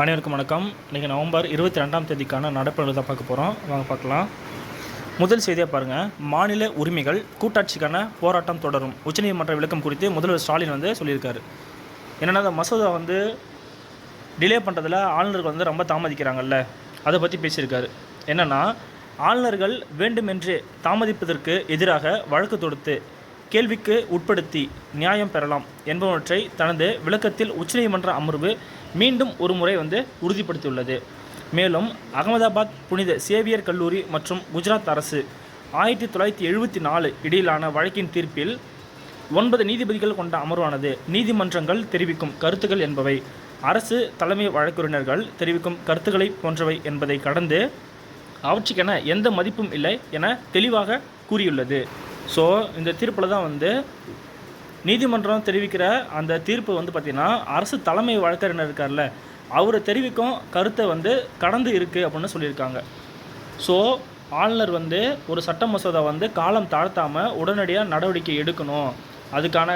அனைவருக்கும் வணக்கம். இன்றைக்கி நவம்பர் இருபத்தி ரெண்டாம் தேதிக்கான நடப்பு தான் பார்க்க போகிறோம் வாங்க பார்க்கலாம். முதல் செய்தியாக பாருங்கள் மாநில உரிமைகள் கூட்டாட்சிக்கான போராட்டம் தொடரும். உச்சநீதிமன்ற விளக்கம் குறித்து முதல்வர் ஸ்டாலின் வந்து சொல்லியிருக்காரு. என்னென்னா அந்த மசோதா வந்து டிலே பண்ணுறதுல ஆளுநர்கள் வந்து ரொம்ப தாமதிக்கிறாங்கல்ல. அதை பற்றி பேசியிருக்காரு. என்னென்னா ஆளுநர்கள் வேண்டுமென்றே தாமதிப்பதற்கு எதிராக வழக்கு தொடுத்து கேள்விக்கு உட்படுத்தி நியாயம் பெறலாம் என்பவற்றை தனது விளக்கத்தில் உச்சநீதிமன்ற அமர்வு மீண்டும் ஒரு முறை வந்து உறுதிப்படுத்தியுள்ளது. மேலும் அகமதாபாத் புனித சேவியர் கல்லூரி மற்றும் குஜராத் அரசு ஆயிரத்தி தொள்ளாயிரத்தி எழுபத்தி நாலு இடையிலான வழக்கின் தீர்ப்பில் ஒன்பது நீதிபதிகள் கொண்ட அமர்வானது நீதிமன்றங்கள் தெரிவிக்கும் கருத்துக்கள் என்பவை. அரசு தலைமை வழக்குறிஞர்கள் தெரிவிக்கும் கருத்துக்களை போன்றவை என்பதை கடந்து அவற்றுக்கென எந்த மதிப்பும் இல்லை என தெளிவாக கூறியுள்ளது. ஸோ இந்த தீர்ப்பில் தான் வந்து நீதிமன்றம் தெரிவிக்கிற அந்த தீர்ப்பு வந்து பார்த்திங்கன்னா அரசு தலைமை வழக்கறிஞர் இருக்கார்ல அவர் தெரிவிக்கும் கருத்தை வந்து கடந்து இருக்குது அப்படின்னு சொல்லியிருக்காங்க. ஸோ ஆளுநர் வந்து ஒரு சட்ட மசோதா வந்து காலம் தாழ்த்தாமல் உடனடியாக நடவடிக்கை எடுக்கணும். அதுக்கான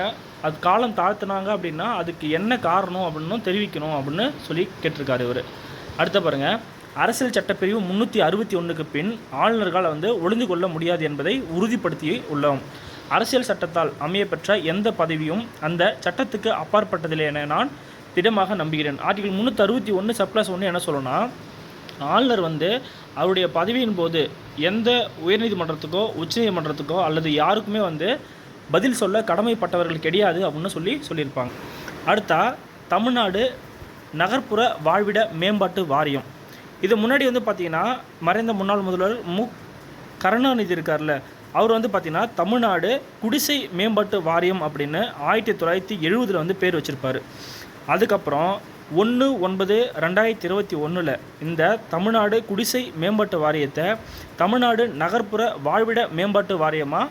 அது காலம் தாழ்த்துனாங்க அப்படின்னா அதுக்கு என்ன காரணம் அப்படின்னு தெரிவிக்கணும் அப்படின்னு சொல்லி கேட்டிருக்காரு இவர். அடுத்த பாருங்க அரசியல் சட்டப்பிரிவு முந்நூற்றி அறுபத்தி ஒன்றுக்கு பின் ஆளுநர்களால் வந்து ஒளிந்து கொள்ள முடியாது என்பதை உறுதிப்படுத்தி உள்ளோம். அரசியல் சட்டத்தால் அமையப்பெற்ற எந்த பதவியும் அந்த சட்டத்துக்கு அப்பாற்பட்டதில்லை என நான் திடமாக நம்புகிறேன். ஆர்டிகல் முந்நூற்றி அறுபத்தி ஒன்று சப்ளஸ் ஒன்று என்ன சொல்லணும்னா ஆளுநர் வந்து அவருடைய பதவியின் போது எந்த உயர்நீதிமன்றத்துக்கோ உச்சநீதிமன்றத்துக்கோ அல்லது யாருக்குமே வந்து பதில் சொல்ல கடமைப்பட்டவர்கள் கிடையாது அப்படின்னு சொல்லி சொல்லியிருப்பாங்க. அடுத்தா தமிழ்நாடு நகர்ப்புற வாழ்விட மேம்பாட்டு வாரியம். இது முன்னாடி வந்து பார்த்தீங்கன்னா மறைந்த முன்னாள் முதல்வர் மு. கருணாநிதி இருக்கார்ல அவர் வந்து பார்த்தீங்கன்னா தமிழ்நாடு குடிசை மேம்பாட்டு வாரியம் அப்படின்னு ஆயிரத்தி தொள்ளாயிரத்தி எழுபதில் வந்து பேர் வச்சுருப்பார். அதுக்கப்புறம் ஒன்று ஒன்பது ரெண்டாயிரத்தி இருபத்தி ஒன்றில் இந்த தமிழ்நாடு குடிசை மேம்பாட்டு வாரியத்தை தமிழ்நாடு நகர்ப்புற வாழ்விட மேம்பாட்டு வாரியமாக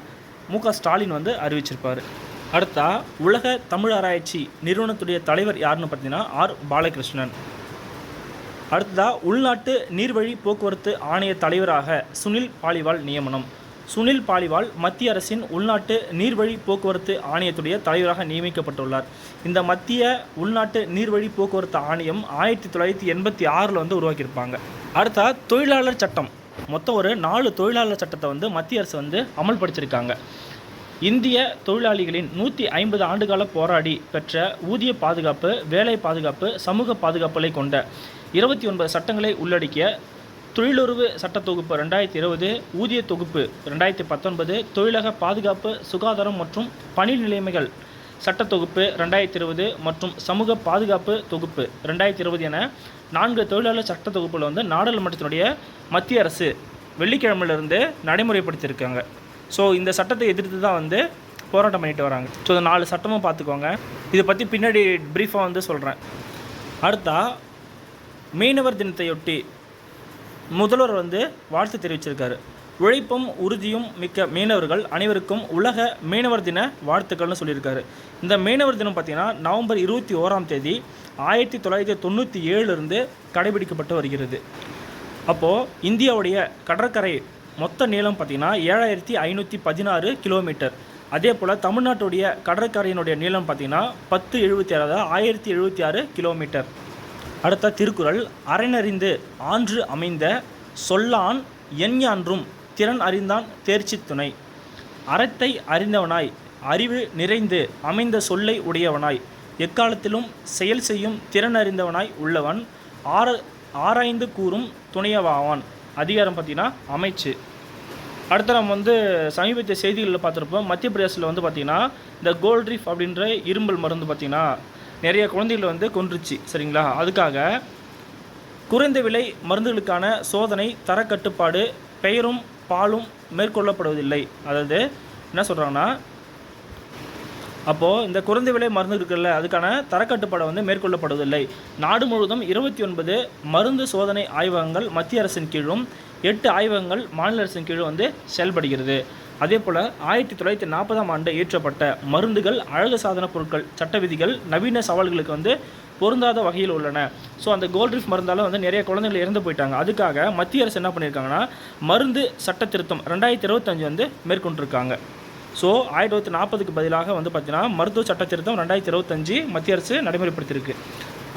மு க ஸ்டாலின் வந்து அறிவிச்சிருப்பார். அடுத்தா உலக தமிழ் ஆராய்ச்சி நிறுவனத்துடைய தலைவர் யாருன்னு பார்த்தீங்கன்னா ஆர் பாலகிருஷ்ணன். அடுத்ததாக உள்நாட்டு நீர்வழி போக்குவரத்து ஆணைய தலைவராக சுனில் பாலிவால் நியமனம். சுனில் பாலிவால் மத்திய அரசின் உள்நாட்டு நீர்வழி போக்குவரத்து ஆணையத்துடைய தலைவராக நியமிக்கப்பட்டுள்ளார். இந்த மத்திய உள்நாட்டு நீர்வழி போக்குவரத்து ஆணையம் ஆயிரத்தி தொள்ளாயிரத்தி எண்பத்தி ஆறில் வந்து உருவாக்கியிருப்பாங்க. அடுத்தா தொழிலாளர் சட்டம். மொத்தம் ஒரு நாலு தொழிலாளர் சட்டத்தை வந்து மத்திய அரசு வந்து அமல்படுத்தியிருக்காங்க. இந்திய தொழிலாளிகளின் நூற்றி ஐம்பது ஆண்டுகால போராடி பெற்ற ஊதிய பாதுகாப்பு வேலை பாதுகாப்பு சமூக பாதுகாப்புகளை கொண்ட இருபத்தி ஒன்பது சட்டங்களை உள்ளடக்கிய தொழிலுறவு சட்ட தொகுப்பு ரெண்டாயிரத்தி இருபது ஊதிய தொகுப்பு ரெண்டாயிரத்தி பத்தொன்பது தொழிலக பாதுகாப்பு சுகாதாரம் மற்றும் பணி நிலைமைகள் சட்ட தொகுப்பு ரெண்டாயிரத்தி இருபது மற்றும் சமூக பாதுகாப்பு தொகுப்பு ரெண்டாயிரத்தி இருபது என நான்கு தொழிலாளர் சட்ட தொகுப்புல வந்து நாடாளுமன்றத்தினுடைய மத்திய அரசு வெள்ளிக்கிழமையிலிருந்து நடைமுறைப்படுத்தியிருக்காங்க. ஸோ இந்த சட்டத்தை எதிர்த்து தான் வந்து போராட்டம் பண்ணிட்டு வராங்க. ஸோ இந்த நாலு சட்டமும் பார்த்துக்கோங்க. இதை பற்றி பின்னாடி ப்ரீஃபாக வந்து சொல்கிறேன் அடுத்தா மீனவர் தினத்தையொட்டி முதல்வர் வந்து வாழ்த்து தெரிவிச்சிருக்காரு. உழைப்பும் உறுதியும் மிக்க மீனவர்கள் அனைவருக்கும் உலக மீனவர் தின வாழ்த்துக்கள்னு சொல்லியிருக்காரு. இந்த மீனவர் தினம் பார்த்திங்கன்னா நவம்பர் இருபத்தி ஓராம் தேதி ஆயிரத்தி தொள்ளாயிரத்தி தொண்ணூற்றி ஏழுலேருந்து கடைபிடிக்கப்பட்டு வருகிறது. அப்போது இந்தியாவுடைய கடற்கரை மொத்த நீளம் பார்த்திங்கன்னா ஏழாயிரத்தி ஐநூற்றி பதினாறு கிலோமீட்டர். அதே போல் தமிழ்நாட்டுடைய கடற்கரையினுடைய நீளம் பார்த்திங்கன்னா பத்து எழுபத்தி ஆறாவது ஆயிரத்தி எழுபத்தி ஆறு கிலோமீட்டர். அடுத்த திருக்குறள் அரணறிந்து ஆன்று அமைந்த சொல்லான் எஞ்ஞான்றும் திறன் அறிந்தான் தேர்ச்சி துணை. அறத்தை அறிந்தவனாய் அறிவு நிறைந்து அமைந்த சொல்லை உடையவனாய் எக்காலத்திலும் செயல் செய்யும் திறன் அறிந்தவனாய் உள்ளவன் ஆர ஆராய்ந்து கூறும் துணையவாவான். அதிகாரம் பார்த்தீங்கன்னா அமைச்சு. அடுத்து நம்ம வந்து சமீபத்திய செய்திகளில் பார்த்துருப்போம். மத்திய பிரதேசத்தில் வந்து பார்த்திங்கன்னா இந்த கோல்ட்ரிஃப் அப்படின்ற இரும்பல் மருந்து பார்த்திங்கன்னா நிறைய குழந்தைகளை வந்து கொன்றுச்சு சரிங்களா? அதுக்காக குறைந்த விலை மருந்துகளுக்கான சோதனை தரக்கட்டுப்பாடு பெயரும் பாலும் மேற்கொள்ளப்படுவதில்லை. அதாவது என்ன சொல்கிறாங்கன்னா அப்போது இந்த குறைந்த விலை மருந்து இருக்குல்ல அதுக்கான தரக்கட்டுப்பாடு வந்து மேற்கொள்ளப்படுவதில்லை. நாடு முழுவதும் இருபத்தி ஒன்பது மருந்து சோதனை ஆய்வகங்கள் மத்திய அரசின் கீழும் எட்டு ஆய்வகங்கள் மாநில அரசின் கீழும் வந்து செயல்படுகிறது. அதே போல் ஆயிரத்தி தொள்ளாயிரத்தி நாற்பதாம் ஆண்டு இயற்றப்பட்ட மருந்துகள் அழகு சாதன பொருட்கள் சட்ட விதிகள் நவீன சவால்களுக்கு வந்து பொருந்தாத வகையில் உள்ளன. ஸோ அந்த கோல்ட்ரிஃப் மருந்தால் வந்து நிறைய குழந்தைகள் இறந்து போயிட்டாங்க. அதுக்காக மத்திய அரசு என்ன பண்ணியிருக்காங்கன்னா மருந்து சட்ட திருத்தம் ரெண்டாயிரத்தி இருபத்தஞ்சு வந்து மேற்கொண்டிருக்காங்க. ஸோ ஆயிரத்தி தொள்ளாயிரத்தி நாற்பதுக்கு பதிலாக வந்து பார்த்தீங்கன்னா மருத்துவ சட்ட திருத்தம் ரெண்டாயிரத்தி இருபத்தஞ்சு மத்திய அரசு நடைமுறைப்படுத்தியிருக்கு.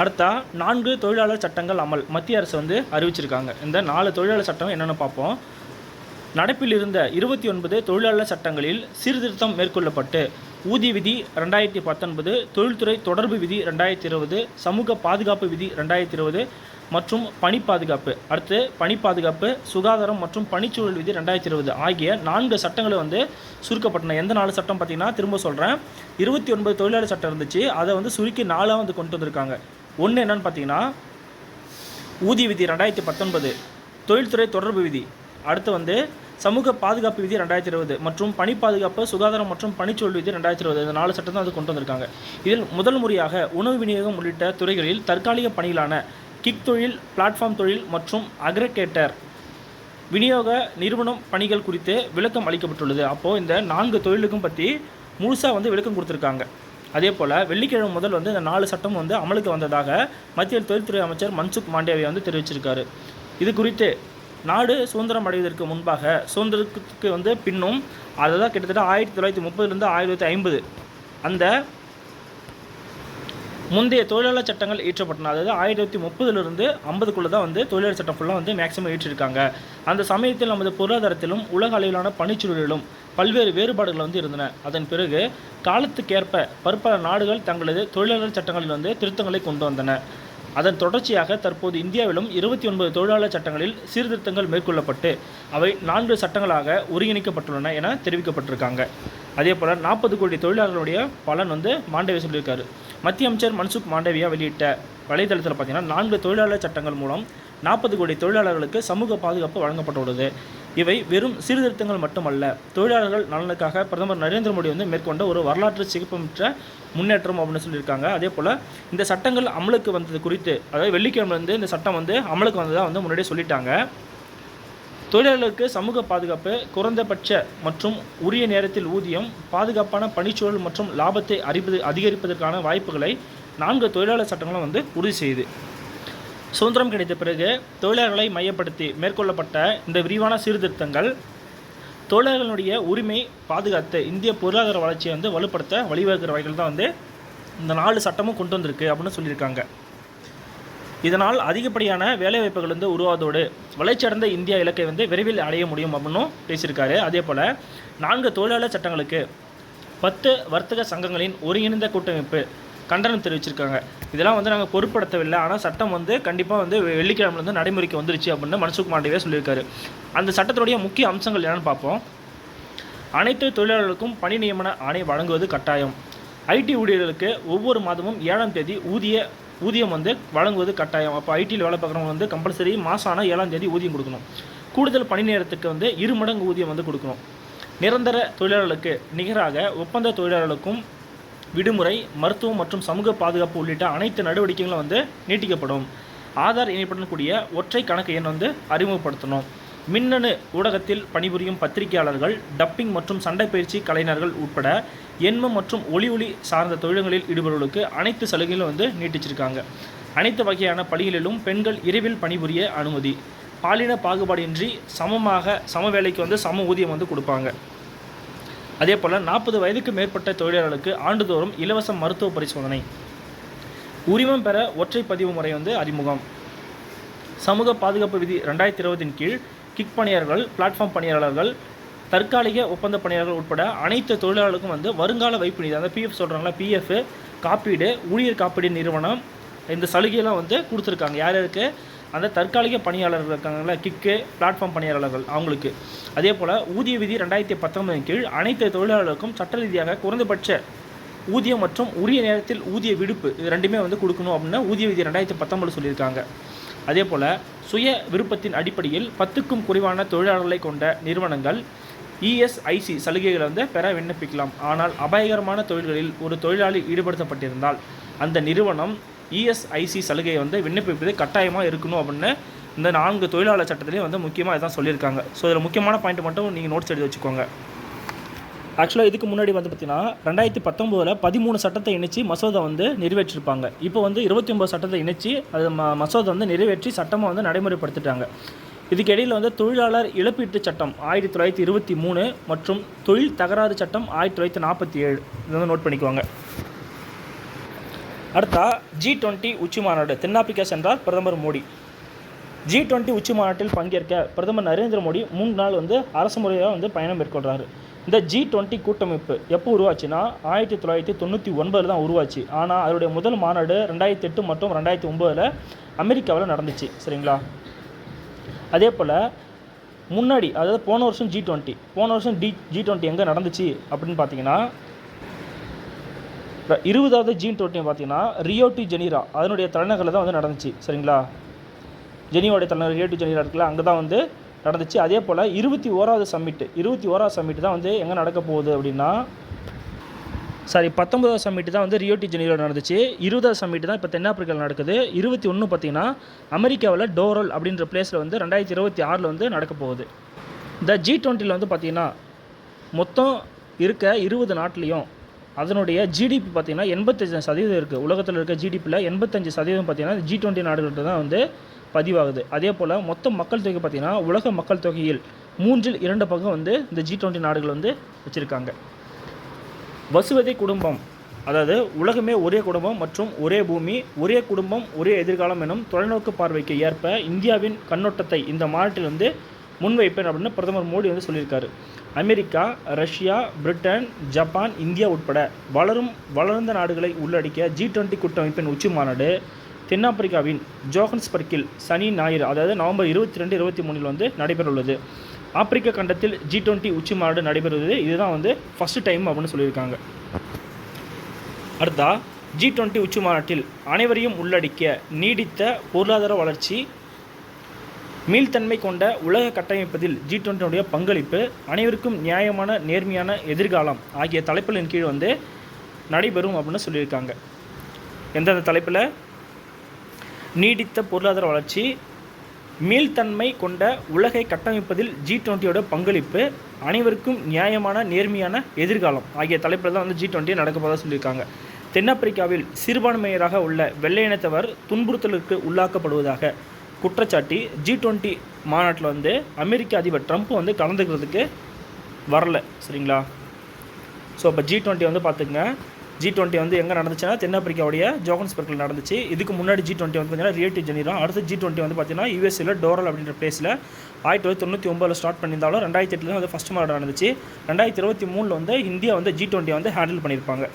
அடுத்தா நான்கு தொழிலாளர் சட்டங்கள் அமல் மத்திய அரசு வந்து அறிவிச்சிருக்காங்க. இந்த நாலு தொழிலாளர் சட்டம் என்னென்னு பார்ப்போம். நடப்பில் இருந்த இருபத்தி ஒன்பது தொழிலாளர் சட்டங்களில் சீர்திருத்தம் மேற்கொள்ளப்பட்டு ஊதிய விதி ரெண்டாயிரத்தி பத்தொன்பது தொழில்துறை தொடர்பு விதி ரெண்டாயிரத்தி இருபது சமூக பாதுகாப்பு விதி ரெண்டாயிரத்தி இருபது மற்றும் பணி பாதுகாப்பு அடுத்து பணி பாதுகாப்பு சுகாதாரம் மற்றும் பணிச்சூழல் விதி ரெண்டாயிரத்தி இருபது ஆகிய நான்கு சட்டங்களை வந்து சுருக்கப்பட்டன. எந்த நாலு சட்டம் பார்த்தீங்கன்னா திரும்ப சொல்கிறேன் இருபத்தி ஒன்பது தொழிலாளர் சட்டம் இருந்துச்சு. அதை வந்து சுருக்கி நாலாக வந்து கொண்டு வந்திருக்காங்க. ஒன்று என்னன்னு பார்த்தீங்கன்னா ஊதிய விதி ரெண்டாயிரத்தி பத்தொன்பது தொழில்துறை தொடர்பு விதி. அடுத்து வந்து சமூக பாதுகாப்பு விதி ரெண்டாயிரத்தி இருபது மற்றும் பணி பாதுகாப்பு சுகாதாரம் மற்றும் பணிச்சூழல் விதி ரெண்டாயிரத்தி இருபது இந்த நாலு சட்டம் தான் அது கொண்டு வந்திருக்காங்க. இதில் முதல் முறையாக உணவு விநியோகம் உள்ளிட்ட துறைகளில் தற்காலிக பணிகளான கிக் தொழில் பிளாட்ஃபார்ம் தொழில் மற்றும் அக்ரிகேட்டர் விநியோக நிறுவனம் பணிகள் குறித்து விளக்கம் அளிக்கப்பட்டுள்ளது. அப்போது இந்த நான்கு தொழிலுக்கும் பற்றி முழுசாக வந்து விளக்கம் கொடுத்துருக்காங்க. அதே போல் வெள்ளிக்கிழமை முதல் வந்து இந்த நாலு சட்டம் வந்து அமலுக்கு வந்ததாக மத்திய தொழில்துறை அமைச்சர் மன்சுக் மாண்டேவியா வந்து தெரிவிச்சிருக்காரு. இது குறித்து நாடு சுதந்திரம் அடைவதற்கு முன்பாக சுதந்திரத்துக்கு வந்து பின்னும் அதுதான் கிட்டத்தட்ட ஆயிரத்தி தொள்ளாயிரத்தி முப்பதுலேருந்து ஆயிரத்தி தொள்ளாயிரத்தி ஐம்பது. அந்த முந்தைய தொழிலாளர் சட்டங்கள் இயற்றப்பட்டன. அதாவது ஆயிரத்தி தொள்ளாயிரத்தி முப்பதுலேருந்து ஐம்பதுக்குள்ளே தான் வந்து தொழிலாளர் சட்டம் ஃபுல்லாக வந்து மேக்ஸிமம் இயற்றிருக்காங்க. அந்த சமயத்தில் நமது பொருளாதாரத்திலும் உலக அளவிலான பணிச்சூழலிலும் பல்வேறு வேறுபாடுகள் வந்து இருந்தன. அதன் பிறகு காலத்துக்கேற்ப பற்பல நாடுகள் தங்களது தொழிலாளர் சட்டங்களில் வந்து திருத்தங்களை கொண்டு வந்தன. அதன் தொடர்ச்சியாக தற்போது இந்தியாவிலும் இருபத்தி ஒன்பது தொழிலாளர் சட்டங்களில் சீர்திருத்தங்கள் மேற்கொள்ளப்பட்டு அவை நான்கு சட்டங்களாக ஒருங்கிணைக்கப்பட்டுள்ளன என தெரிவிக்கப்பட்டிருக்காங்க. அதே போல் நாற்பது கோடி தொழிலாளர்களுடைய பலன் வந்து மாண்டவியை சொல்லியிருக்காரு. மத்திய அமைச்சர் மன்சுக் மாண்டவியா வெளியிட்ட வலைதளத்தில் பார்த்தீங்கன்னா நான்கு தொழிலாளர் சட்டங்கள் மூலம் நாற்பது கோடி தொழிலாளர்களுக்கு சமூக பாதுகாப்பு வழங்கப்பட்டுள்ளது. இவை வெறும் சீர்திருத்தங்கள் மட்டுமல்ல. தொழிலாளர்கள் நலனுக்காக பிரதமர் நரேந்திர மோடி வந்து மேற்கொண்ட ஒரு வரலாற்று சிறப்புமிக்க முன்னேற்றம் அப்படின்னு சொல்லியிருக்காங்க. அதே போல் இந்த சட்டங்கள் அமலுக்கு வந்தது குறித்து அதாவது வெள்ளிக்கிழமை வந்து இந்த சட்டம் வந்து அமலுக்கு வந்ததாக வந்து முன்னாடியே சொல்லிட்டாங்க. தொழிலாளர்களுக்கு சமூக பாதுகாப்பு குறைந்தபட்ச மற்றும் உரிய நேரத்தில் ஊதியம் பாதுகாப்பான பணிச்சூழல் மற்றும் லாபத்தை அறிப்பது அதிகரிப்பதற்கான வாய்ப்புகளை நான்கு தொழிலாளர் சட்டங்களும் வந்து உறுதி செய்யுது சுதந்திரம் கிடைத்த பிறகு தொழிலாளர்களை மையப்படுத்தி மேற்கொள்ளப்பட்ட இந்த விரிவான சீர்திருத்தங்கள் தொழிலாளர்களுடைய உரிமை பாதுகாத்து இந்திய பொருளாதார வளர்ச்சியை வந்து வலுப்படுத்த வழிவகுக்கிற வகையில் தான் வந்து இந்த நாலு சட்டமும் கொண்டு வந்திருக்கு அப்படின்னு சொல்லியிருக்காங்க. இதனால் அதிகப்படியான வேலைவாய்ப்புகள் வந்து உருவாவதோடு வளர்ச்சியடைந்த இந்தியா இலக்கை வந்து விரைவில் அடைய முடியும் அப்படின்னும் பேசியிருக்காரு. அதே போல் நான்கு தொழிலாளர் சட்டங்களுக்கு பத்து வர்த்தக சங்கங்களின் ஒருங்கிணைந்த கூட்டமைப்பு கண்டனம் தெரிவிச்சிருக்காங்க. இதெல்லாம் வந்து நாங்கள் பொருட்படுத்தவில்லை. ஆனால் சட்டம் வந்து கண்டிப்பாக வந்து வெள்ளிக்கிழமைலேருந்து நடைமுறைக்கு வந்துருச்சு அப்படின்னு மன்சுக் மாண்டவே சொல்லியிருக்காரு. அந்த சட்டத்தினுடைய முக்கிய அம்சங்கள் என்னென்னு பார்ப்போம். அனைத்து தொழிலாளர்களுக்கும் பணி நியமன ஆணை வழங்குவது கட்டாயம். ஐடி ஊழியர்களுக்கு ஒவ்வொரு மாதமும் ஏழாம் தேதி ஊதிய ஊதியம் வந்து வழங்குவது கட்டாயம். அப்போ ஐடியில் வேலை பார்க்குறவங்க வந்து கம்பல்சரி மாதம் ஆனால் ஏழாம் தேதி ஊதியம் கொடுக்கணும். கூடுதல் பணி நேரத்துக்கு வந்து இரு மடங்கு ஊதியம் வந்து கொடுக்கணும். நிரந்தர தொழிலாளர்களுக்கு நிகராக ஒப்பந்த தொழிலாளர்களுக்கும் விடுமுறை மருத்துவம் மற்றும் சமூக பாதுகாப்பு உள்ளிட்ட அனைத்து நடவடிக்கைகளும் வந்து நீட்டிக்கப்படும். ஆதார் இணைப்புடன் கூடிய ஒற்றை கணக்கு எண் வந்து அறிமுகப்படுத்தணும். மின்னணு ஊடகத்தில் பணிபுரியும் பத்திரிகையாளர்கள் டப்பிங் மற்றும் சண்டை பயிற்சி கலைஞர்கள் உட்பட எண்மம் மற்றும் ஒளி ஒளி சார்ந்த தொழில்களில் ஈடுபடுவர்களுக்கு அனைத்து சலுகைகளும் வந்து நீட்டிச்சிருக்காங்க. அனைத்து வகையான பணிகளிலும் பெண்கள் இரவில் பணிபுரிய அனுமதி. பாலின பாகுபாடின்றி சமமாக சம வேலைக்கு வந்து சம ஊதியம் வந்து கொடுப்பாங்க. அதே போல் நாற்பது வயதுக்கு மேற்பட்ட தொழிலாளர்களுக்கு ஆண்டுதோறும் இலவச மருத்துவ பரிசோதனை. உரிமம் பெற ஒற்றை பதிவு முறை வந்து அறிமுகம். சமூக பாதுகாப்பு விதி ரெண்டாயிரத்தி இருபதின் கீழ் கிக் பணியாளர்கள் பிளாட்ஃபார்ம் பணியாளர்கள் தற்காலிக ஒப்பந்த பணியாளர்கள் உட்பட அனைத்து தொழிலாளர்களுக்கும் வந்து வருங்கால வைப்பு நிதி அந்த பிஎஃப் சொல்கிறாங்களா பிஎஃப் காப்பீடு ஊழியர் காப்பீடு நிறுவனம் இந்த சலுகையெல்லாம் வந்து கொடுத்துருக்காங்க. யார் யாருக்கு? அந்த தற்காலிக பணியாளர்கள் இருக்காங்களா கிக்கு பிளாட்ஃபார்ம் பணியாளர்கள் அவங்களுக்கு. அதே போல் ஊதிய விதி ரெண்டாயிரத்தி பத்தொன்பதின் கீழ் அனைத்து தொழிலாளர்களுக்கும் சட்ட ரீதியாக குறைந்தபட்ச ஊதியம் மற்றும் உரிய நேரத்தில் ஊதிய விடுப்பு இது ரெண்டுமே வந்து கொடுக்கணும் அப்படின்னு ஊதிய விதி ரெண்டாயிரத்தி பத்தொன்பது சொல்லியிருக்காங்க. அதே போல் சுய விருப்பத்தின் அடிப்படையில் பத்துக்கும் குறைவான தொழிலாளர்களை கொண்ட நிறுவனங்கள் இஎஸ்ஐசி சலுகைகளை வந்து பெற விண்ணப்பிக்கலாம். ஆனால் அபாயகரமான தொழில்களில் ஒரு தொழிலாளி ஈடுபடுத்தப்பட்டிருந்தால் அந்த நிறுவனம் இஎஸ்ஐசி சலுகையை வந்து விண்ணப்பிப்பது கட்டாயமாக இருக்கணும் அப்படின்னு இந்த நான்கு தொழிலாளர் சட்டத்திலையும் வந்து முக்கியமாக இதான் சொல்லியிருக்காங்க. ஸோ இதில் முக்கியமான பாயிண்ட் மட்டும் நீங்கள் நோட்ஸ் எழுதி வச்சுக்கோங்க. ஆக்சுவலாக இதுக்கு முன்னாடி வந்து பார்த்தீங்கன்னா ரெண்டாயிரத்தி பத்தொம்போதில் பதிமூணு சட்டத்தை இணைச்சி மசோதா வந்து நிறைவேற்றிருப்பாங்க. இப்போ வந்து இருபத்தி ஒம்பது சட்டத்தை இணைச்சி அது ம மசோதா வந்து நிறைவேற்றி சட்டமாக வந்து நடைமுறைப்படுத்திட்டாங்க. இதுக்கு இடையில் வந்து தொழிலாளர் இழப்பீட்டு சட்டம் ஆயிரத்தி தொள்ளாயிரத்தி இருபத்தி மூணு மற்றும் தொழில் தகராறு சட்டம் ஆயிரத்தி தொள்ளாயிரத்தி நாற்பத்தி ஏழு. இது வந்து நோட் பண்ணிக்குவாங்க அடுத்தா ஜி டுவெண்ட்டி உச்சி மாநாடு. தென்னாப்பிரிக்கா சென்றார் பிரதமர் மோடி. ஜி டுவெண்ட்டி உச்சி மாநாட்டில் பங்கேற்க பிரதமர் நரேந்திர மோடி மூன்று நாள் வந்து அரசு முறையாக வந்து பயணம் மேற்கொள்கிறாரு இந்த ஜி டுவெண்ட்டி கூட்டமைப்பு எப்போ உருவாச்சுன்னா ஆயிரத்தி தொள்ளாயிரத்தி தொண்ணூற்றி ஒன்பதில் தான் உருவாச்சு. ஆனால் அதோடைய முதல் மாநாடு ரெண்டாயிரத்தி எட்டு மற்றும் ரெண்டாயிரத்தி ஒம்பதில் அமெரிக்காவில் நடந்துச்சு. சரிங்களா? அதே போல் முன்னாடி அதாவது போன வருஷம் ஜி டுவெண்ட்டி போன வருஷம் டி ஜி டுவெண்ட்டி எங்கே நடந்துச்சு அப்படின்னு பார்த்தீங்கன்னா இருபதாவது ஜீன் டோட்டியம் பார்த்தீங்கன்னா ரியோ டி ஜெனீரா. அதனுடைய தலைநகரில் தான் வந்து நடந்துச்சு. சரிங்களா? ஜெனியோடைய தலைநகர் ரியோ டி ஜெனீரா இருக்குல்ல அங்கே தான் வந்து நடந்துச்சு. அதே போல் இருபத்தி ஓராவது சம்மிட்டு இருபத்தி ஓராவது சம்மிட்டு தான் வந்து எங்கே நடக்க போகுது அப்படின்னா சாரி பத்தொன்பதாவது சம்மிட்டு தான் வந்து ரியோ டி ஜெனீரோ நடந்துச்சு. இருபதாவது சம்மிட்டு தான் இப்போ தென்னாப்பிரிக்காவில் நடக்குது. இருபத்தி ஒன்று பார்த்தீங்கன்னா அமெரிக்காவில் டோரல் அப்படின்ற பிளேஸில் வந்து ரெண்டாயிரத்தி இருபத்தி ஆறில் வந்து நடக்க போகுது. இந்த ஜி டுவெண்ட்டியில் வந்து பார்த்திங்கன்னா மொத்தம் இருக்க இருபது நாட்டிலையும் அதனுடைய ஜிடிபி பார்த்தீங்கன்னா எண்பத்தஞ்சு சதவீதம் இருக்குது உலகத்தில் இருக்க ஜிடிபியில் எண்பத்தஞ்சு சதவீதம் பார்த்தீங்கன்னா ஜி டுவெண்ட்டி நாடுகள்கிட்ட தான் வந்து பதிவாகுது. அதே போல் மொத்த மக்கள் தொகை பார்த்திங்கன்னா உலக மக்கள் தொகையில் மூன்றில் இரண்டு பக்கம் வந்து இந்த ஜி டுவெண்ட்டி நாடுகள் வந்து வச்சுருக்காங்க. வசுவதை குடும்பம் அதாவது உலகமே ஒரே குடும்பம் மற்றும் ஒரே பூமி ஒரே குடும்பம் ஒரே எதிர்காலம் எனும் தொலைநோக்கு பார்வைக்கு ஏற்ப இந்தியாவின் கண்ணோட்டத்தை இந்த மாநாட்டில் வந்து முன்வைப்பேன் அப்படின்னு பிரதமர் மோடி வந்து சொல்லியிருக்காரு. America Russia Britain Japan India உட்பட வளரும் வளர்ந்த நாடுகளை உள்ளடக்கிய ஜி டுவெண்ட்டி கூட்டமைப்பின் உச்சி மாநாடு தென்னாப்பிரிக்காவின் ஜோஹன்ஸ்பர்க்கில் சனி ஞாயிறு அதாவது நவம்பர் இருபத்தி ரெண்டு இருபத்தி மூணில் வந்து நடைபெறவுள்ளது. ஆப்பிரிக்க கண்டத்தில் ஜி டுவெண்ட்டி உச்சி மாநாடு நடைபெறுவது இதுதான் வந்து ஃபஸ்ட்டு டைம் அப்படின்னு சொல்லியிருக்காங்க. அடுத்தா ஜி டுவெண்ட்டி உச்சி மாநாட்டில் அனைவரையும் உள்ளடக்கிய நீடித்த பொருளாதார வளர்ச்சி மீள்தன்மை கொண்ட உலக கட்டமைப்பதில் ஜி டுவெண்ட்டியுடைய பங்களிப்பு அனைவருக்கும் நியாயமான நேர்மையான எதிர்காலம் ஆகிய தலைப்புகளின் கீழ் வந்து நடைபெறும் அப்படின்னு சொல்லியிருக்காங்க. எந்தெந்த தலைப்பில்? நீடித்த பொருளாதார வளர்ச்சி மீள்தன்மை கொண்ட உலகை கட்டமைப்பதில் ஜி டுவெண்ட்டியோட பங்களிப்பு அனைவருக்கும் நியாயமான நேர்மையான எதிர்காலம் ஆகிய தலைப்பில் தான் வந்து ஜி டுவெண்ட்டி நடக்க போதாக சொல்லியிருக்காங்க. தென்னாப்பிரிக்காவில் சிறுபான்மையராக உள்ள வெள்ளையினத்தவர் துன்புறுத்தலுக்கு உள்ளாக்கப்படுவதாக குற்றச்சாட்டி ஜி டுவெண்ட்டி மாநாட்டில் வந்து அமெரிக்க அதிபர் ட்ரம்ப் வந்து கலந்துக்கிறதுக்கு வரல சரிங்களா? ஸோ இப்போ ஜி டுவெண்ட்டி வந்து பார்த்துங்க ஜி டுவெண்ட்டி வந்து எங்கே நடந்துச்சுன்னா தென்னாப்பிரிக்காவுடைய ஜோகன்ஸ்பர்க்கில் நடந்துச்சு. இதுக்கு முன்னாடி ஜி டுவெண்ட்டி வந்து பார்த்தீங்கன்னா ரியோ டி அடுத்து ஜி டுவெண்ட்டி வந்து பார்த்தீங்கன்னா யூஎஸ்ஏல டோரல் அப்படின்ற பிளேஸில் ஆயிரத்தி தொள்ளாயிரத்தி தொண்ணூற்றி ஒம்பதில் ஸ்டார்ட் பண்ணியிருந்தாலும் ரெண்டாயிரத்தி எட்டில் வந்து ஃபஸ்ட் மாநாடு நடந்துச்சு. ரெண்டாயிரத்தி இருபத்தி மூணில் வந்து இந்தியா வந்து ஜி டுவெண்ட்டி வந்து ஹேண்டில் பண்ணியிருப்பாங்க.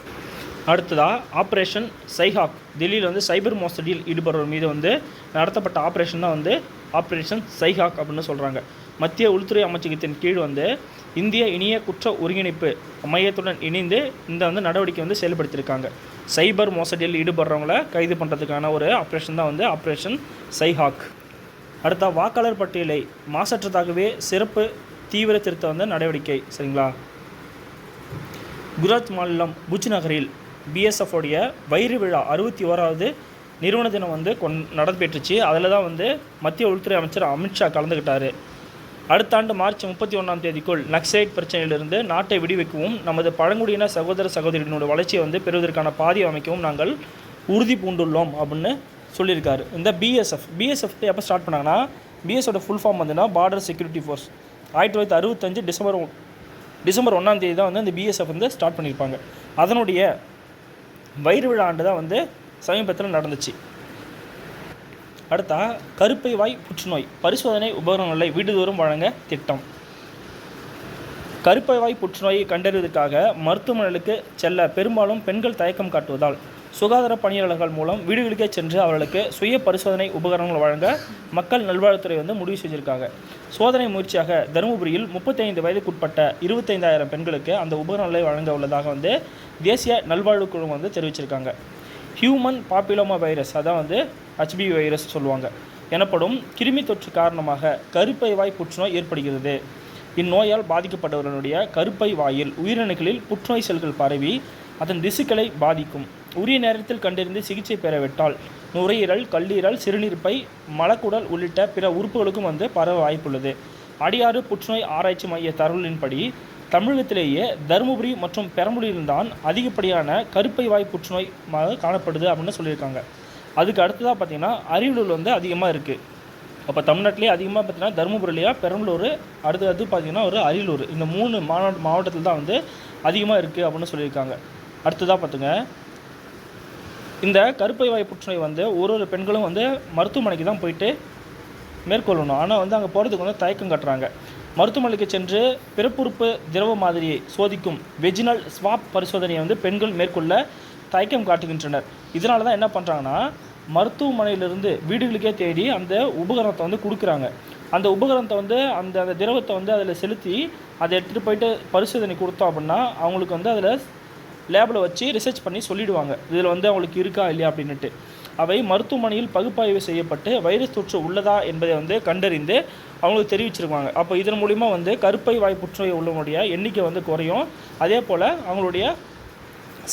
அடுத்ததாக ஆப்ரேஷன் சைஹாக் டெல்லியில் வந்து சைபர் மோசடியில் ஈடுபடுறவர் மீது வந்து நடத்தப்பட்ட ஆப்ரேஷன் தான் வந்து ஆப்ரேஷன் சைஹாக் அப்படின்னு சொல்கிறாங்க மத்திய உள்துறை அமைச்சகத்தின் கீழ் வந்து இந்திய இணைய குற்ற ஒருங்கிணைப்பு மையத்துடன் இணைந்து இந்த வந்து நடவடிக்கை வந்து செயல்படுத்தியிருக்காங்க. சைபர் மோசடியில் ஈடுபடுறவங்கள கைது பண்ணுறதுக்கான ஒரு ஆப்ரேஷன் தான் வந்து ஆப்ரேஷன் சைஹாக் அடுத்த வாக்காளர் பட்டியலை மாசற்றதாகவே சிறப்பு தீவிர திருத்த வந்து நடவடிக்கை. சரிங்களா? குஜராத் மாநிலம் புஜ் நகரில் பிஎஸ்எஃப் வைரு விழா அறுபத்தி ஓராவது நிறுவன தினம் வந்து கொண் நடந்துபெற்றுச்சு அதில் தான் வந்து மத்திய உள்துறை அமைச்சர் அமித்ஷா கலந்துக்கிட்டார் அடுத்த ஆண்டு மார்ச் முப்பத்தி ஒன்றாம் தேதிக்குள் நக்சலைட் பிரச்சனையிலிருந்து நாட்டை விடுவிக்கவும் நமது பழங்குடியின சகோதர சகோதரிகளோட வளர்ச்சியை வந்து பெறுவதற்கான பாதையை அமைக்கவும் நாங்கள் உறுதி பூண்டுள்ளோம் அப்படின்னு சொல்லியிருக்காரு. இந்த பிஎஸ்எஃப் பிஎஸ்எஃப் எப்போ ஸ்டார்ட் பண்ணாங்கன்னா பிஎஸ்ஓட ஃபுல் ஃபார்ம் வந்துன்னா பார்டர் செக்யூரிட்டி ஃபோர்ஸ் ஆயிரத்தி தொள்ளாயிரத்தி அறுபத்தஞ்சு டிசம்பர் ஒன்- டிசம்பர் ஒன்றாம் தேதி தான் வந்து இந்த பிஎஸ்எஃப் வந்து ஸ்டார்ட் பண்ணியிருப்பாங்க. அதனுடைய வயிறு விழா ஆண்டு தான் வந்து சமீபத்தில் நடந்துச்சு. அடுத்தா கருப்பை வாய் புற்றுநோய் பரிசோதனை உபகரணங்களை வீடுதோறும் வழங்க திட்டம். கருப்பை வாய் புற்றுநோயை கண்டறிவதற்காக மருத்துவமனைகளுக்கு செல்ல பெரும்பாலும் பெண்கள் தயக்கம் காட்டுவதால் சுகாதார பணியாளர்கள் மூலம் வீடுகளுக்கே சென்று அவர்களுக்கு சுய பரிசோதனை உபகரணங்கள் வழங்க மக்கள் நல்வாழ்வுத்துறை வந்து முடிவு செஞ்சுருக்காங்க. சோதனை முயற்சியாக தருமபுரியில் முப்பத்தைந்து வயதுக்குட்பட்ட இருபத்தைந்தாயிரம் பெண்களுக்கு அந்த உபகரணங்களை வழங்க உள்ளதாக வந்து தேசிய நல்வாழ்வு குழு வந்து தெரிவிச்சிருக்காங்க. ஹியூமன் பாப்பிலோமா வைரஸ் அதான் வந்து ஹச்பி வைரஸ் சொல்லுவாங்க எனப்படும் கிருமி தொற்று காரணமாக கருப்பை வாய் புற்றுநோய் ஏற்படுகிறது. இந்நோயால் பாதிக்கப்பட்டவர்களுடைய கருப்பை வாயில் உயிரணுக்களில் புற்றுநோய் செல்கள் பரவி அதன் திசுக்களை பாதிக்கும். உரிய நேரத்தில் கண்டறிந்து சிகிச்சை பெறவிட்டால் நுரையீரல் கல்லீரல் சிறுநீர்ப்பை மலக்குடல் உள்ளிட்ட பிற உறுப்புகளுக்கும் வந்து பரவ வாய்ப்புள்ளது. அடியாறு புற்றுநோய் ஆராய்ச்சி மைய தகவலின்படி தமிழகத்திலேயே தருமபுரி மற்றும் பெரம்பலூரில்தான் அதிகப்படியான கருப்பை வாய் புற்றுநோய் காணப்படுது அப்படின்னு சொல்லியிருக்காங்க. அதுக்கு அடுத்ததாக பார்த்தீங்கன்னா அரியலூர் வந்து அதிகமாக இருக்குது அப்போ தமிழ்நாட்டிலே அதிகமாக பார்த்தீங்கன்னா தருமபுரிலையா பெரம்பலூர் அடுத்து அது பார்த்தீங்கன்னா ஒரு அரியலூர். இந்த மூணு மாவட்ட மாவட்டத்தில் தான் வந்து அதிகமாக இருக்குது அப்படின்னு சொல்லியிருக்காங்க. அடுத்ததாக பார்த்துங்க இந்த கருப்பை வாய் புற்றுநோய் வந்து ஒரு ஒரு பெண்களும் வந்து மருத்துவமனைக்கு தான் போயிட்டு மேற்கொள்ளணும். ஆனால் வந்து அங்கே போகிறதுக்கு வந்து தயக்கம் காட்டுறாங்க. மருத்துவமனைக்கு சென்று பிறப்புறுப்பு திரவ மாதிரியை சோதிக்கும் வெஜினல் ஸ்வாப் பரிசோதனையை வந்து பெண்கள் மேற்கொள்ள தயக்கம் காட்டுகின்றனர். இதனால தான் என்ன பண்ணுறாங்கன்னா மருத்துவமனையிலிருந்து வீடுகளுக்கே தேடி அந்த உபகரணத்தை வந்து கொடுக்குறாங்க. அந்த உபகரணத்தை வந்து அந்த அந்த திரவத்தை வந்து அதில் செலுத்தி அதை எடுத்துகிட்டு போயிட்டு பரிசோதனை கொடுத்தோம் அப்படின்னா அவங்களுக்கு வந்து அதில் லேபில் வச்சு ரிசர்ச் பண்ணி சொல்லிடுவாங்க. இதில் வந்து அவங்களுக்கு இருக்கா இல்லையா அப்படின்னுட்டு. அவை மருத்துவமனையில் பகுப்பாய்வு செய்யப்பட்டு வைரஸ் தொற்று உள்ளதா என்பதை வந்து கண்டறிந்து அவங்களுக்கு தெரிவிச்சிருக்காங்க அப்போ இதன் மூலிமா வந்து கருப்பை வாய் புற்றுநோய் உள்ளவங்களுடைய எண்ணிக்கை வந்து குறையும். அதே போல் அவங்களுடைய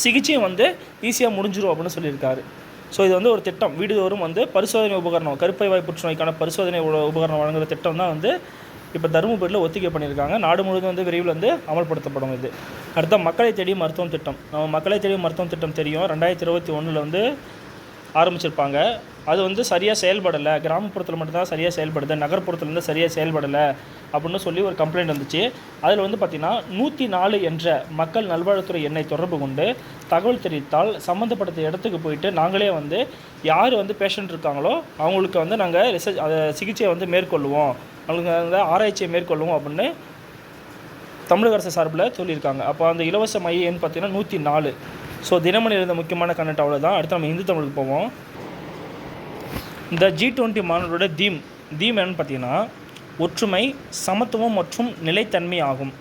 சிகிச்சையும் வந்து ஈஸியாக முடிஞ்சிடும் அப்படின்னு சொல்லியிருக்காரு. ஸோ இது வந்து ஒரு திட்டம். வீடுதோறும் வந்து பரிசோதனை உபகரணம் கருப்பை வாய் புற்றுநோய்க்கான பரிசோதனை உபகரணம் வழங்குகிற திட்டம் தான் வந்து இப்போ தருமபுரியில் ஒத்திகை பண்ணியிருக்காங்க. நாடு முழுவதும் வந்து விரைவில் வந்து அமல்படுத்தப்படும் இது. அடுத்த மக்களை தேடி மருத்துவம் திட்டம். நம்ம மக்களை தேடி மருத்துவம் திட்டம் தெரியும். ரெண்டாயிரத்தி இருபத்தி ஒன்றில் வந்து ஆரம்பிச்சிருப்பாங்க. அது வந்து சரியாக செயல்படலை. கிராமப்புறத்தில் மட்டும்தான் சரியாக செயல்படுது. நகர்ப்புறத்தில் வந்து சரியாக செயல்படலை அப்படின்னு சொல்லி ஒரு கம்ப்ளைண்ட் வந்துச்சு. அதில் வந்து பார்த்திங்கன்னா நூற்றி நாலு என்ற மக்கள் நல்வாழ்வுத்துறை எண்ணை தொடர்பு கொண்டு தகவல் தெரிவித்தால் சம்மந்தப்பட்ட இடத்துக்கு போயிட்டு நாங்களே வந்து யார் வந்து பேஷண்ட் இருக்காங்களோ அவங்களுக்கு வந்து நாங்கள் ரிசர்ச் அதை சிகிச்சையை வந்து மேற்கொள்ளுவோம். அவங்களுக்கு அந்த ஆராய்ச்சியை மேற்கொள்ளுவோம் அப்படின்னு தமிழக அரசு சார்பில் சொல்லியிருக்காங்க. அப்போ அந்த இலவச மையன்னு எண் பார்த்தீங்கன்னா நூற்றி நாலு. ஸோ தினமணி இருந்த முக்கியமான கண்டென்ட் அவ்வளோதான் அடுத்து நம்ம இந்து தமிழுக்கு போவோம். இந்த ஜி டுவெண்ட்டி மாநாட்டோட தீம். தீம் என்னன்னு பார்த்தீங்கன்னா ஒற்றுமை சமத்துவம் மற்றும் நிலைத்தன்மை ஆகும்.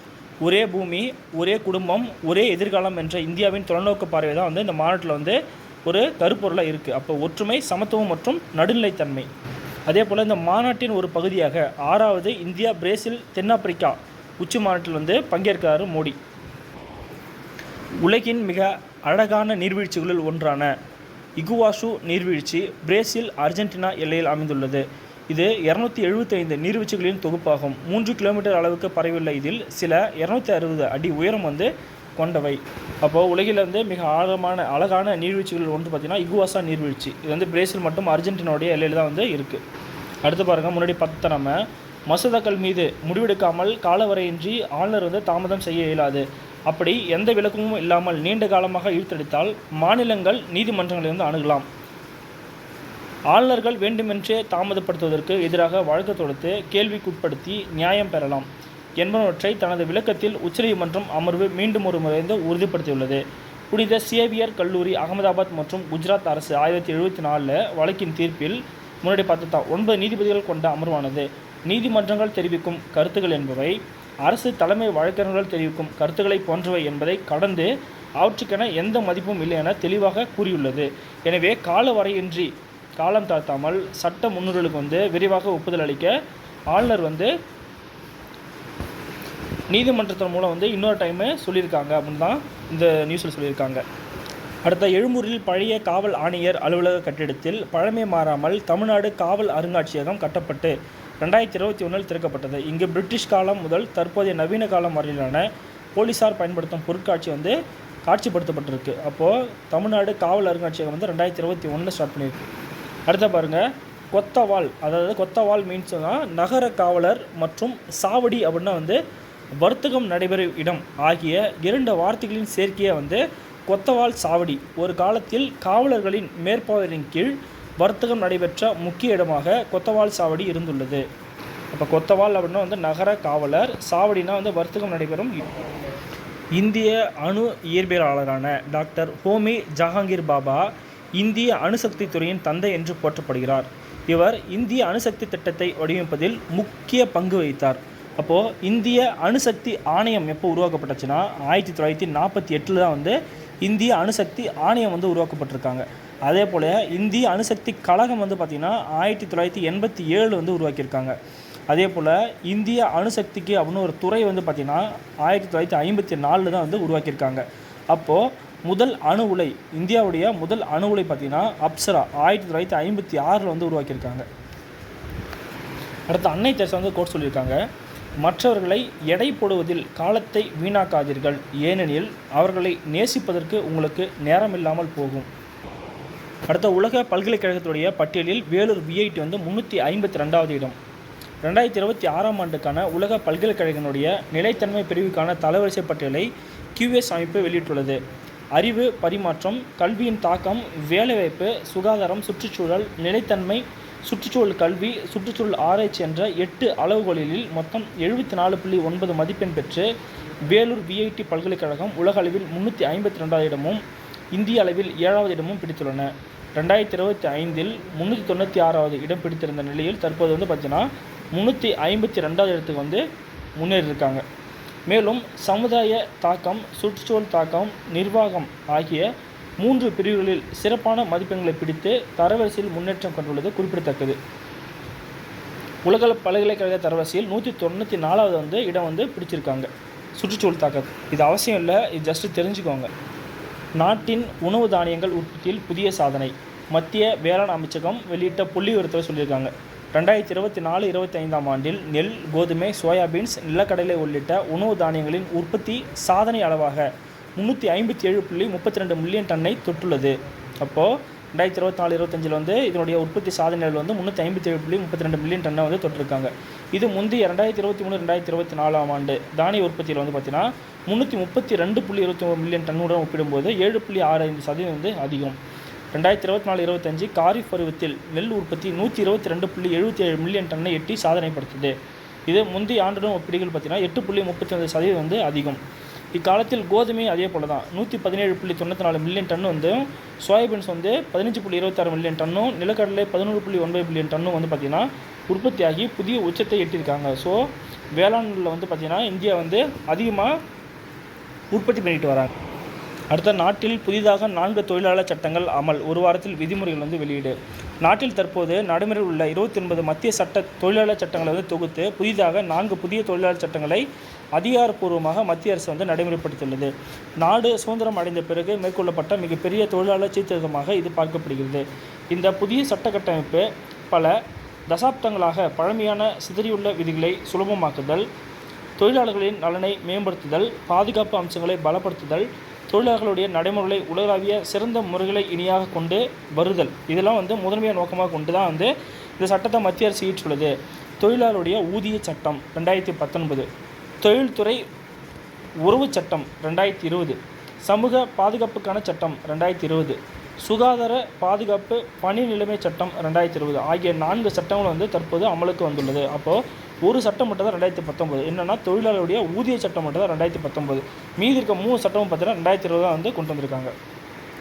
ஒரே பூமி ஒரே குடும்பம் ஒரே எதிர்காலம் என்ற இந்தியாவின் தொலைநோக்கு பார்வை தான் வந்து இந்த மாநாட்டில் வந்து ஒரு கருப்பொருளாக இருக்குது அப்போ ஒற்றுமை சமத்துவம் மற்றும் நடுநிலைத்தன்மை. அதே போல் இந்த மாநாட்டின் ஒரு பகுதியாக ஆறாவது இந்தியா பிரேசில் தென்னாப்பிரிக்கா உச்சி மாநாட்டில் வந்து பங்கேற்கிறாரு மோடி. உலகின் மிக அழகான நீர்வீழ்ச்சிகளில் ஒன்றான இகுவாஷு நீர்வீழ்ச்சி பிரேசில் அர்ஜென்டினா எல்லையில் அமைந்துள்ளது. இது இரநூத்தி எழுபத்தைந்து நீர்வீழ்ச்சிகளின் தொகுப்பாகும். மூன்று கிலோமீட்டர் அளவுக்கு பரவியுள்ள இதில் சில இரநூத்தி அறுபது அடி உயரம் வந்து கொண்டவை. அப்போது உலகில் வந்து மிக ஆழமான அழகான நீர்வீழ்ச்சிகள் ஒன்று பார்த்திங்கன்னா இகுவாசா நீர்வீழ்ச்சி. இது வந்து பிரேசில் மற்றும் அர்ஜென்டினாவுடைய எல்லையில் தான் வந்து இருக்குது அடுத்து பாருங்கள் முன்னாடி பார்த்த நம்ம மசோதாக்கள் மீது முடிவெடுக்காமல் காலவரையின்றி ஆளுநர் வந்து தாமதம் செய்ய இயலாது. அப்படி எந்த விளக்கமும் இல்லாமல் நீண்ட காலமாக இழுத்தடித்தால் மாநிலங்கள் நீதிமன்றங்களிலிருந்து அணுகலாம். ஆளுநர்கள் வேண்டுமென்றே தாமதப்படுத்துவதற்கு எதிராக வழக்கு தொடுத்து கேள்விக்குட்படுத்தி நியாயம் பெறலாம் என்பனவற்றை தனது விளக்கத்தில் உச்சநீதிமன்றம் அமர்வு மீண்டும் ஒரு முறைந்து உறுதிப்படுத்தியுள்ளது. புனித சேவியர் கல்லூரி அகமதாபாத் மற்றும் குஜராத் அரசு ஆயிரத்தி எழுபத்தி நாலில் வழக்கின் தீர்ப்பில் முன்னாடி பார்த்துட்டா ஒன்பது நீதிபதிகள் கொண்ட அமர்வானது. நீதிமன்றங்கள் தெரிவிக்கும் கருத்துக்கள் என்பவை அரசு தலைமை வழக்கறிஞர்கள் தெரிவிக்கும் கருத்துக்களை போன்றவை என்பதை கடந்து அவற்றுக்கென எந்த மதிப்பும் இல்லை என தெளிவாக கூறியுள்ளது. எனவே கால வரையின்றி காலம் தாழ்த்தாமல் சட்ட முன்னுரிகளுக்கு வந்து விரைவாக ஒப்புதல் அளிக்க ஆளுநர் வந்து நீதிமன்றத்தின் மூலம் வந்து இன்னொரு டைமு சொல்லியிருக்காங்க அப்படின்னு தான் இந்த நியூஸில் சொல்லியிருக்காங்க. அடுத்த எழும்பூரில் பழைய காவல் ஆணையர் அலுவலக கட்டிடத்தில் பழமை மாறாமல் தமிழ்நாடு காவல் அருங்காட்சியகம் கட்டப்பட்டு ரெண்டாயிரத்தி இருபத்தி ஒன்றில் திறக்கப்பட்டது. இங்கு பிரிட்டிஷ் காலம் முதல் தற்போதைய நவீன காலம் வரையிலான போலீசார் பயன்படுத்தும் பொருட்காட்சி வந்து காட்சிப்படுத்தப்பட்டிருக்கு. அப்போது தமிழ்நாடு காவல் அருங்காட்சியகம் வந்து ரெண்டாயிரத்தி இருபத்தி ஒன்றில் ஸ்டார்ட் பண்ணியிருக்கு. அடுத்த பாருங்கள் கொத்தவால் அதாவது கொத்தவால் மீன்ஸ் நகர காவலர் மற்றும் சாவடி அப்படின்னா வந்து வர்த்தகம் நடைபெறும் இடம் ஆகிய இரண்டு வார்த்தைகளின் சேர்க்கையை வந்து கொத்தவால் சாவடி. ஒரு காலத்தில் காவலர்களின் மேற்பார்வையின் கீழ் வர்த்தகம் நடைபெற்ற முக்கிய இடமாக கொத்தவால் சாவடி இருந்துள்ளது. அப்போ கொத்தவால் அப்படின்னா வந்து நகர காவலர் சாவடினா வந்து வர்த்தகம் நடைபெறும் இந்திய அணு இயற்பியலாளரான டாக்டர் ஹோமி ஜஹாங்கீர் பாபா இந்திய அணுசக்தி துறையின் தந்தை என்று போற்றப்படுகிறார். இவர் இந்திய அணுசக்தி திட்டத்தை வடிவமைப்பதில் முக்கிய பங்கு வகித்தார். அப்போது இந்திய அணுசக்தி ஆணையம் எப்போ உருவாக்கப்பட்டுச்சுன்னா ஆயிரத்தி தொள்ளாயிரத்தி நாற்பத்தி எட்டில் தான் வந்து இந்திய அணுசக்தி ஆணையம் வந்து உருவாக்கப்பட்டிருக்காங்க. அதே போல் இந்திய அணுசக்தி கழகம் வந்து பார்த்திங்கன்னா ஆயிரத்தி தொள்ளாயிரத்தி எண்பத்தி ஏழு வந்து உருவாக்கியிருக்காங்க. அதே போல் இந்திய அணுசக்திக்கு அப்படின்னு ஒரு துறை வந்து பார்த்திங்கன்னா ஆயிரத்தி தொள்ளாயிரத்தி ஐம்பத்தி நாலில் தான் வந்து உருவாக்கியிருக்காங்க. அப்போது முதல் அணு உலை இந்தியாவுடைய முதல் அணு உலை பார்த்திங்கன்னா அப்சரா ஆயிரத்தி தொள்ளாயிரத்தி ஐம்பத்தி ஆறில் வந்து உருவாக்கியிருக்காங்க. அடுத்து அன்னை தேசம் வந்து கோட் சொல்லியிருக்காங்க. மற்றவர்களை எடை போடுவதில் காலத்தை வீணாக்காதீர்கள். ஏனெனில் அவர்களை நேசிப்பதற்கு உங்களுக்கு நேரம் இல்லாமல் போகும். அடுத்த உலக பல்கலைக்கழகத்துடைய பட்டியலில் வேலூர் விஐடி வந்து முந்நூற்றி ஐம்பத்தி ரெண்டாவது இடம். ரெண்டாயிரத்தி இருபத்தி ஆறாம் ஆண்டுக்கான உலக பல்கலைக்கழகனுடைய நிலைத்தன்மை பிரிவுக்கான தலைவரிசை பட்டியலை கியூஎஸ் அமைப்பு வெளியிட்டுள்ளது. அறிவு பரிமாற்றம் கல்வியின் தாக்கம் வேலைவாய்ப்பு சுகாதாரம் சுற்றுச்சூழல் நிலைத்தன்மை சுற்றுச்சூழல் கல்வி சுற்றுச்சூழல் ஆராய்ச்சி என்ற எட்டு அளவுகோலில் மொத்தம் எழுபத்தி நாலு புள்ளி ஒன்பது மதிப்பெண் பெற்று வேலூர் விஐடி பல்கலைக்கழகம் உலக அளவில் முந்நூற்றி ஐம்பத்தி ரெண்டாவது இடமும் இந்திய அளவில் ஏழாவது இடமும் பிடித்துள்ளன. ரெண்டாயிரத்தி இருபத்தி ஐந்தில் முந்நூற்றி தொண்ணூற்றி ஆறாவது இடம் பிடித்திருந்த நிலையில் தற்போது வந்து பார்த்தீங்கன்னா முந்நூற்றி ஐம்பத்தி ரெண்டாவது இடத்துக்கு வந்து முன்னேறியிருக்காங்க. மேலும் சமுதாய தாக்கம் சுற்றுச்சூழல் தாக்கம் நிர்வாகம் ஆகிய மூன்று பிரிவுகளில் சிறப்பான மதிப்பெண்களை பிடித்து தரவரிசையில் முன்னேற்றம் கொண்டுள்ளது குறிப்பிடத்தக்கது. உலக பல்கலைக்கழக தரவரிசையில் நூற்றி தொண்ணூற்றி நாலாவது வந்து இடம் வந்து பிடிச்சிருக்காங்க. சுற்றுச்சூழல் தாக்கம். இது அவசியம் இல்லை இது ஜஸ்ட்டு தெரிஞ்சுக்கோங்க. நாட்டின் உணவு தானியங்கள் உற்பத்தியில் புதிய சாதனை. மத்திய வேளாண் அமைச்சகம் வெளியிட்ட புள்ளி விவரத்தில் சொல்லியிருக்காங்க. ரெண்டாயிரத்தி இருபத்தி நாலு இருபத்தி ஐந்தாம் ஆண்டில் நெல் கோதுமை சோயாபீன்ஸ் நிலக்கடலை உள்ளிட்ட உணவு தானியங்களின் உற்பத்தி சாதனை அளவாக முந்நூற்றி ஐம்பத்தி ஏழு புள்ளி முப்பத்தி ரெண்டு மில்லியன் டன்னை தொட்டுள்ளது. அப்போது ரெண்டாயிரத்தி இருபத்தி நாலு இருபத்தஞ்சில் வந்து இதனுடைய உற்பத்தி சாதனைகள் வந்து முந்நூற்றி ஐம்பத்தி ஏழு புள்ளி முப்பத்தி ரெண்டு மில்லியன் டன்னை வந்து தொட்டிருக்காங்க. இது முந்தைய ரெண்டாயிரத்தி இருபத்தி மூணு ரெண்டாயிரத்தி இருபத்தி நாலாம் ஆண்டு தானிய உற்பத்தியில் வந்து பார்த்தீங்கன்னா முந்நூற்றி முப்பத்தி ரெண்டு புள்ளி இருபத்தி ஒன்று மில்லியன் டன்னுடன் ஒப்பிடும்போது ஏழு புள்ளி ஆறு ஐந்து சதவீதம் வந்து அதிகம். ரெண்டாயிரத்தி இருபத்தி நாலு இருபத்தஞ்சு காரிஃப் பருவத்தில் நெல் உற்பத்தி நூற்றி இருபத்தி ரெண்டு புள்ளி எழுபத்தி ஏழு மில்லியன் டன்னை எட்டி சாதனை படுத்துது இது முந்தைய ஆண்டுடன் ஒப்பிடுகள் பார்த்தீங்கன்னா எட்டு புள்ளி முப்பத்தி ஒன்பது சதவீதம் வந்து அதிகம். இக்காலத்தில் கோதுமை அதே போல் தான் நூற்றி பதினேழு புள்ளி தொண்ணூற்றி நாலு மில்லியன் டன் வந்து சோயாபீன்ஸ் வந்து பதினஞ்சு புள்ளி இருபத்தாறு மில்லியன் டன்னும் நிலக்கடலை பதினோரு புள்ளி ஒன்பது மில்லியன் டன்னும் வந்து பார்த்திங்கன்னா உற்பத்தியாகி புதிய உச்சத்தை எட்டியிருக்காங்க. ஸோ வேளாண்மையில் வந்து பார்த்திங்கன்னா இந்தியா வந்து அதிகமாக உற்பத்தி பண்ணிட்டு வராங்க. அடுத்த நாட்டில் புதிதாக நான்கு தொழிலாளர் சட்டங்கள் அமல். ஒரு வாரத்தில் விதிமுறைகள் வந்து வெளியீடு. நாட்டில் தற்போது நடைமுறையில் உள்ள இருபத்தி ஒன்பது மத்திய சட்ட தொழிலாளர் சட்டங்களை வந்து தொகுத்து புதிதாக நான்கு புதிய தொழிலாளர் சட்டங்களை அதிகாரப்பூர்வமாக மத்திய அரசு வந்து நடைமுறைப்படுத்தியுள்ளது. நாடு சுதந்திரம் அடைந்த பிறகு மேற்கொள்ளப்பட்ட மிகப்பெரிய தொழிலாளர் சீர்திருத்தமாக இது பார்க்கப்படுகிறது. இந்த புதிய சட்ட கட்டமைப்பு பல தசாப்தங்களாக பழமையான சிதறியுள்ள விதிகளை சுலபமாக்குதல் தொழிலாளர்களின் நலனை மேம்படுத்துதல் பாதுகாப்பு அம்சங்களை பலப்படுத்துதல் தொழிலாளர்களுடைய நடைமுறைகளை உலகளாவிய சிறந்த முறைகளை இனியாக கொண்டு வருதல். இதெல்லாம் வந்து முதன்மையாக நோக்கமாக கொண்டு தான் வந்து இந்த சட்டத்தை மத்திய அரசு ஈற்றுள்ளது தொழிலாளருடைய ஊதிய சட்டம் ரெண்டாயிரத்தி பத்தொன்பது தொழில்துறை உறவு சட்டம் ரெண்டாயிரத்தி இருபது சமூக பாதுகாப்புக்கான சட்டம் ரெண்டாயிரத்தி இருபது சுகாதார பாதுகாப்பு பணி நிலைமை சட்டம் ரெண்டாயிரத்தி இருபது ஆகிய நான்கு சட்டங்கள் வந்து தற்போது அமலுக்கு வந்துள்ளது. அப்போது ஒரு சட்டம் மட்டும் தான் ரெண்டாயிரத்தி பத்தொம்பது. என்னென்னா தொழிலாளருடைய ஊதிய சட்டம் மட்டும் தான் ரெண்டாயிரத்தி பத்தொம்பது. மீதி இருக்க மூணு சட்டமும் பார்த்தீங்கன்னா ரெண்டாயிரத்தி இருபது வந்து கொண்டு வந்திருக்காங்க.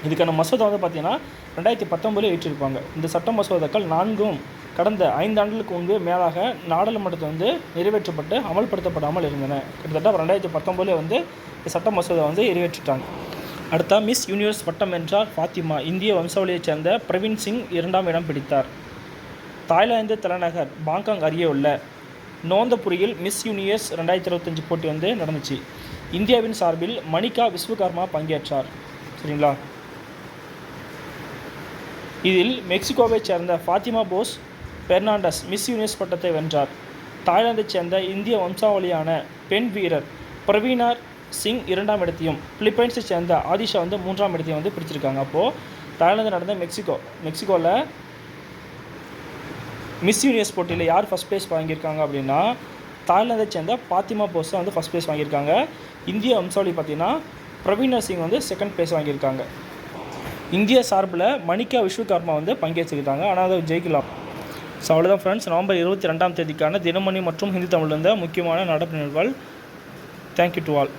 இதுக்கான மசோதா வந்து பார்த்தீங்கன்னா ரெண்டாயிரத்தி பத்தொம்பதில் ஏற்றிருப்பாங்க. இந்த சட்ட மசோதாக்கள் நான்கும் கடந்த ஐந்தாண்டுகளுக்கு முன்பு மேலாக நாடாளுமன்றத்தில் வந்து நிறைவேற்றப்பட்டு அமல்படுத்தப்படாமல் இருந்தன. கிட்டத்தட்ட ரெண்டாயிரத்தி பத்தொம்போதில் வந்து இந்த சட்ட மசோதா வந்து நிறைவேற்றிட்டாங்க. அடுத்தா மிஸ் யூனிவர்ஸ் பட்டம் என்றால் ஃபாத்திமா இந்திய வம்சாவளியைச் சேர்ந்த பிரவீன் சிங் இரண்டாம் இடம் பிடித்தார். தாய்லாந்து தலைநகர் பாங்காங் அருகே உள்ள நோந்தபுரியில் மிஸ் யூனிவர்ஸ் ரெண்டாயிரத்தி இருபத்தஞ்சி போட்டி வந்து நடந்துச்சு. இந்தியாவின் சார்பில் மணிகா விஸ்வகர்மா பங்கேற்றார். சரிங்களா? இதில் மெக்சிகோவைச் சேர்ந்த Fatima Bosch Fernandez Miss Universe பட்டத்தை வென்றார். தாய்லாந்தைச் சேர்ந்த இந்திய வம்சாவளியான பெண் வீரர் பிரவீனார் சிங் இரண்டாம் இடத்தையும் பிலிப்பைன்ஸை சேர்ந்த ஆதிஷா வந்து மூன்றாம் இடத்தையும் வந்து பிடிச்சிருக்காங்க. அப்போது தாய்லாந்து நடந்த மெக்சிகோ மெக்சிகோவில் மிஸ் யூனிவர்ஸ் போட்டியில் யார் ஃபஸ்ட் ப்ரைஸ் வாங்கியிருக்காங்க அப்படின்னா தாய்லாந்தை சேர்ந்த பாத்திமா போஸ் வந்து ஃபஸ்ட் ப்ரைஸ் வாங்கியிருக்காங்க. இந்திய வம்சாவளி பார்த்தீங்கன்னா பிரவீனர் சிங் வந்து செகண்ட் ப்ரைஸ் வாங்கியிருக்காங்க. இந்திய சார்பில் மணிகா விஸ்வகர்மா வந்து பங்கேற்றுக்கிட்டாங்க. ஆனால் அதை ஜெயிக்கலாம். ஸோ அவ்வளோதான் ஃப்ரெண்ட்ஸ் நவம்பர் இருபத்தி ரெண்டாம் தேதிக்கான தினமணி மற்றும் ஹிந்தி தமிழ் இருந்த முக்கியமான நடப்பு நிகழ்வுகள். Thank you to all